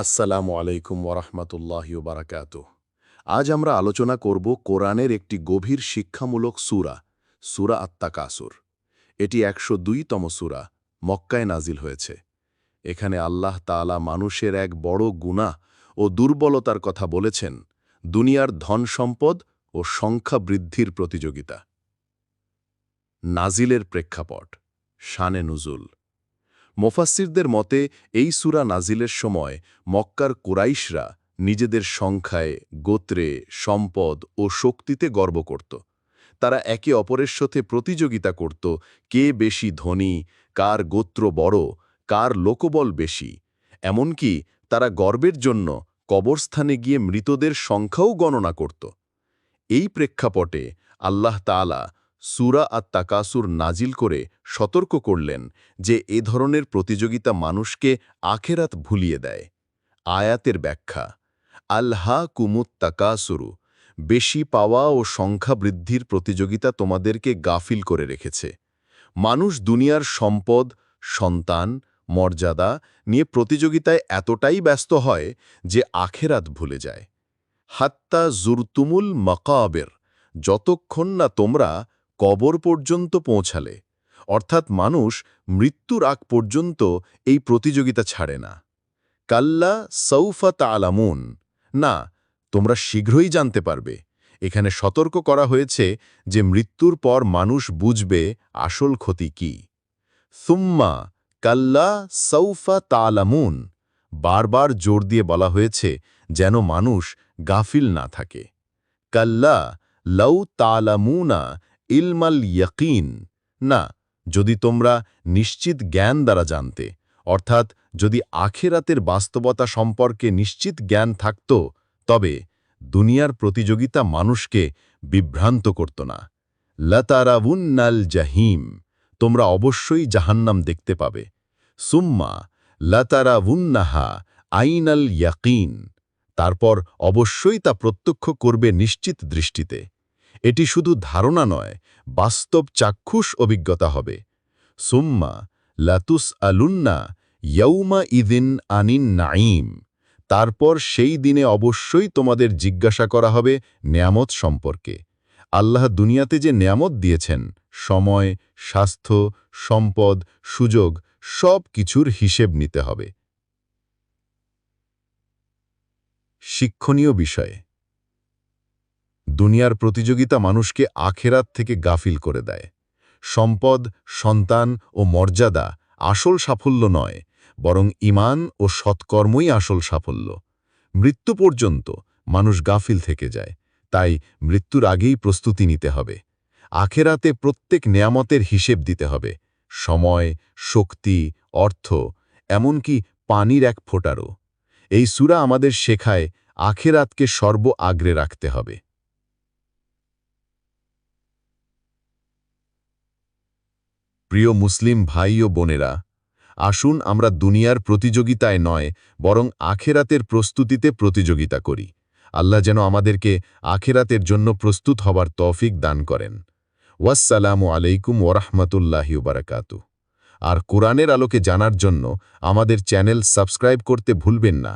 আসসালামু আলাইকুম ওরহমতুল্লাহ বারাকাত আজ আমরা আলোচনা করব কোরআনের একটি গভীর শিক্ষামূলক সুরা সুরা আত্মাকাসুর এটি একশো দুইতম সুরা, মক্কায় নাজিল হয়েছে। এখানে আল্লাহ তাআলা মানুষের এক বড় গুণা ও দুর্বলতার কথা বলেছেন, দুনিয়ার ধন সম্পদ ও সংখ্যা বৃদ্ধির প্রতিযোগিতা। নাজিলের প্রেক্ষাপট, শানে নুজুল। মোফাসিরদের মতে, এই সুরা নাজিলের সময় মক্কার কুরাইশরা নিজেদের সংখ্যায়, গোত্রে, সম্পদ ও শক্তিতে গর্ব করত। তারা একে অপরের সাথে প্রতিযোগিতা করত, কে বেশি ধনী, কার গোত্র বড়, কার লোকবল বেশি। এমনকি তারা গর্বের জন্য কবরস্থানে গিয়ে মৃতদের সংখ্যাও গণনা করত। এই প্রেক্ষাপটে আল্লাহ তাআলা সুরা আত তাকাসুর নাজিল করে সতর্ক করলেন যে এ ধরনের প্রতিযোগিতা মানুষকে আখেরাত ভুলিয়ে দেয়। আয়াতের ব্যাখ্যা আল্হা কুমুত তাকাসুরু বেশি পাওয়া ও সংখ্যা বৃদ্ধির প্রতিযোগিতা তোমাদেরকে গাফিল করে রেখেছে। মানুষ দুনিয়ার সম্পদ, সন্তান, মর্যাদা নিয়ে প্রতিযোগিতায় এতটাই ব্যস্ত হয় যে আখেরাত ভুলে যায়। হাত্তা জুরতুমুল মকাবের যতক্ষণ না তোমরা কবর পর্যন্ত পৌঁছালে, অর্থাৎ মানুষ মৃত্যুর আগ পর্যন্ত এই প্রতিযোগিতা ছাড়ে না। কাল্লা সৌফা তালামুন না, তোমরা শীঘ্রই জানতে পারবে। এখানে সতর্ক করা হয়েছে যে মৃত্যুর পর মানুষ বুঝবে আসল ক্ষতি কি। সুম্মা কাল্লা সৌফা তালামুন বারবার জোর দিয়ে বলা হয়েছে যেন মানুষ গাফিল না থাকে। কাল্লা লৌ তালামুনা ইলমাল ইয়াকিন। না, যদি তোমরা নিশ্চিত জ্ঞান দ্বারা জানতে, অর্থাৎ যদি আখেরাতের বাস্তবতা সম্পর্কে নিশ্চিত জ্ঞান থাকত, তবে দুনিয়ার প্রতিযোগিতা মানুষকে বিভ্রান্ত করত না। লতারাউন্নাল জাহিম, তোমরা অবশ্যই জাহান্নাম দেখতে পাবে। সুম্মা, লতারাউন্নাহা আইনাল ইয়াকিন, তারপর অবশ্যই তা প্রত্যক্ষ করবে নিশ্চিত দৃষ্টিতে। এটি শুধু ধারণা নয়, বাস্তব চাক্ষুষ অভিজ্ঞতা হবে। সুম্মা লাতুস আলুন্না ইয়ৌমা ইদিন আনিন নাইম তারপর সেই দিনে অবশ্যই তোমাদের জিজ্ঞাসা করা হবে নিয়ামত সম্পর্কে। আল্লাহ দুনিয়াতে যে নিয়ামত দিয়েছেন, সময়, স্বাস্থ্য, সম্পদ, সুযোগ, সব কিছুর হিসেব নিতে হবে। শিক্ষণীয় বিষয়ে দুনিয়ার প্রতিযোগিতা মানুষকে আখেরাত থেকে গাফিল করে দেয়। সম্পদ, সন্তান ও মর্যাদা আসল সাফল্য নয়, বরং ইমান ও সৎকর্মই আসল সাফল্য। মৃত্যু পর্যন্ত মানুষ গাফিল থেকে যায়, তাই মৃত্যুর আগেই প্রস্তুতি নিতে হবে। আখেরাতে প্রত্যেক নেয়ামতের হিসেব দিতে হবে, সময়, শক্তি, অর্থ, এমনকি পানির এক ফোটারও। এই সুরা আমাদের শেখায় আখেরাতকে সর্ব আগ্রে রাখতে হবে। প্রিয় মুসলিম ভাই ও বোনেরা, আসুন আমরা দুনিয়ার প্রতিযোগিতায় নয়, বরং আখেরাতের প্রস্তুতিতে প্রতিযোগিতা করি। আল্লাহ যেন আমাদেরকে আখেরাতের জন্য প্রস্তুত হবার তৌফিক দান করেন। ওয়াসালামু আলাইকুম ওরহমতুল্লাহি বারাকাতু আর কোরআনের আলোকে জানার জন্য আমাদের চ্যানেল সাবস্ক্রাইব করতে ভুলবেন না।